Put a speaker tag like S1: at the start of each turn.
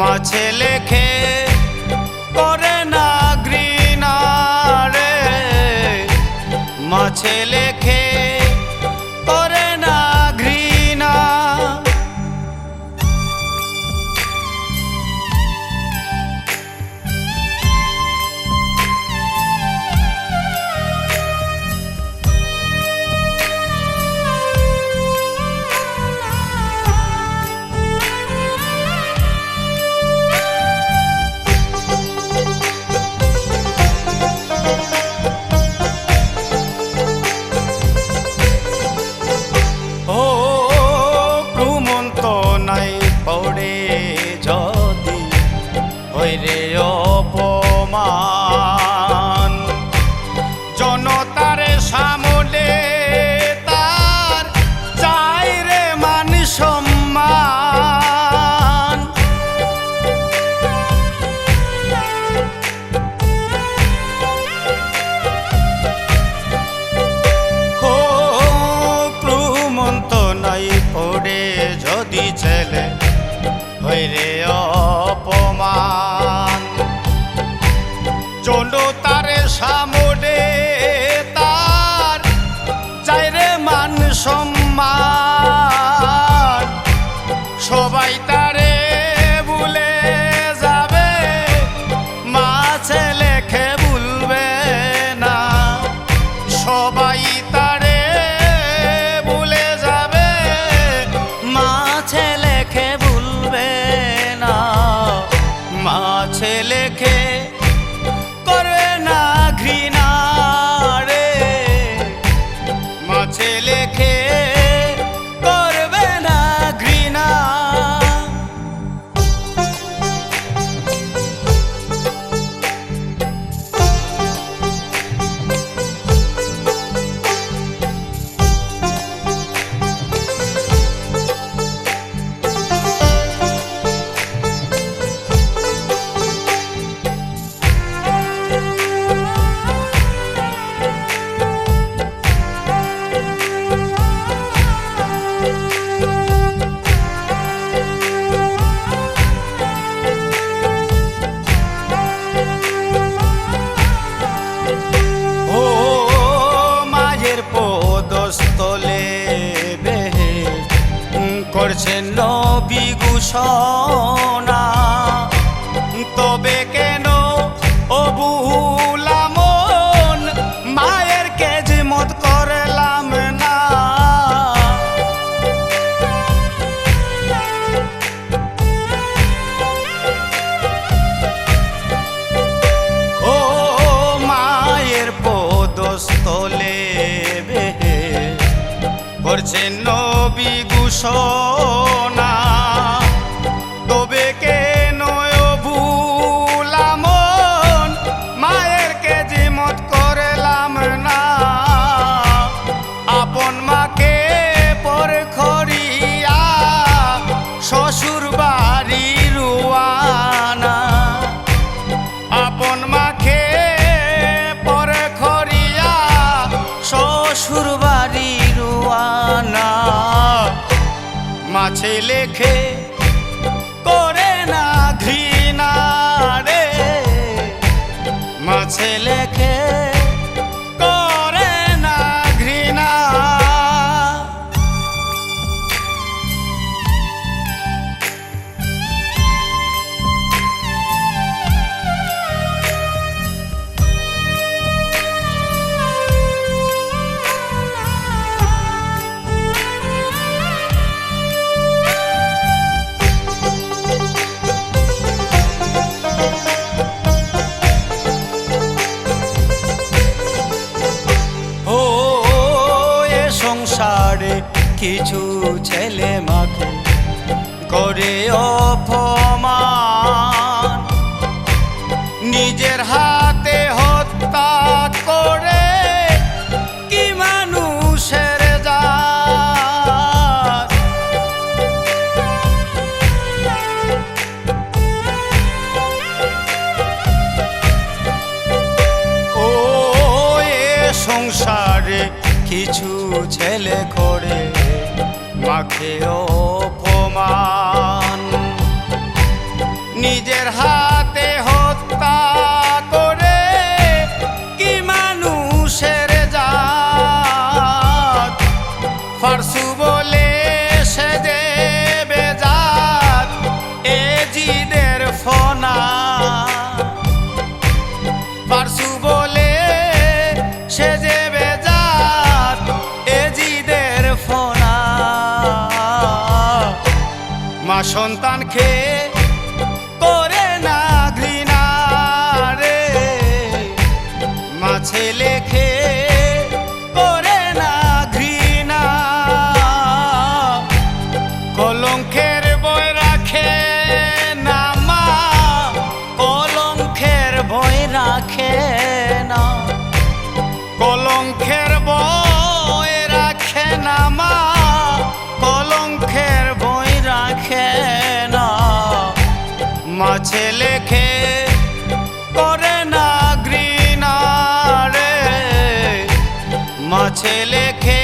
S1: মাছে লেখে করে না ঘৃণা রে। মাছে লেখে সামলে তার চাই রে মান সম্মান। ও ক্রুমন্ত নাই পড়ে যদি ছেলে হইরে অপমান। চলো তারে সামনে মা ছেলেকে করছেন নবী ঘোষণা। তবে কেন অবুলাম মায়ের কেজমত করলাম না। ও মায়ের পদস্থলে বেহে করছেন নবী ঘোষণা মাছে লেখে করে না ঘৃণা রে। মাছে কিছু ছেলে মাকে করে অপমান। নিজের হাতে হত্যা করে কি মানুষের ও, এ সংসারে কিছু ছেলে করে মাখে অপমান। নিজের হাতে হত্যা করে কি মানুষের জাত? ফারসু সন্তান খেয়ে করে না ঘৃণা রে। মা ছেলে খেয়ে মা ছেলেকে করে না ঘৃণা রে। মা ছেলেকে